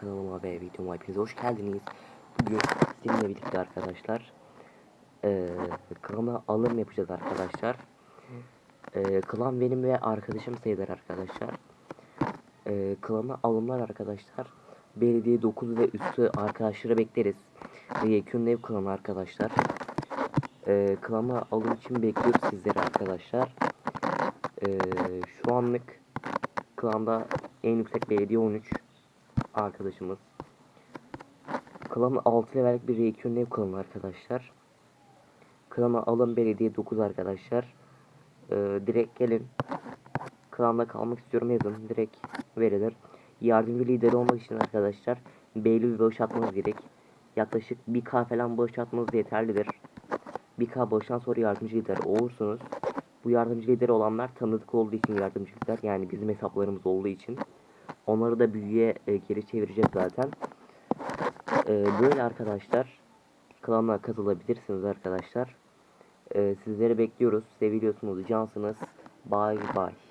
kanalıma ve videoma hepiniz hoş geldiniz. Bugün sizinle birlikte arkadaşlar eee klana alım yapacağız arkadaşlar. Eee klan benim ve arkadaşım sayılır arkadaşlar. Eee klana alımlar arkadaşlar. Belediye 9 ve üstü arkadaşları bekleriz. Ve Yekün Ev klanı arkadaşlar. Eee klana alım için bekliyoruz sizleri arkadaşlar. Eee şu anlık klanda en yüksek belediye 13 arkadaşımız. Klan 6 levellik bir reaksiyon ev klanı arkadaşlar. Klana alın belediye 9 arkadaşlar. Ee, direkt gelin. Klanda kalmak istiyorum yazın. Direkt verilir. Yardımcı lideri olmak için arkadaşlar belli bir bağış atmanız gerek. Yaklaşık 1k falan bağış atmanız yeterlidir. 1k bağıştan sonra yardımcı lider olursunuz. Bu yardımcı lideri olanlar tanıdık olduğu için yardımcı lider. Yani bizim hesaplarımız olduğu için. Onları da büyüye e, geri çevireceğiz zaten. E, böyle arkadaşlar. Klanla katılabilirsiniz arkadaşlar. E, sizleri bekliyoruz. Seviliyorsunuz. Cansınız. Bye bye.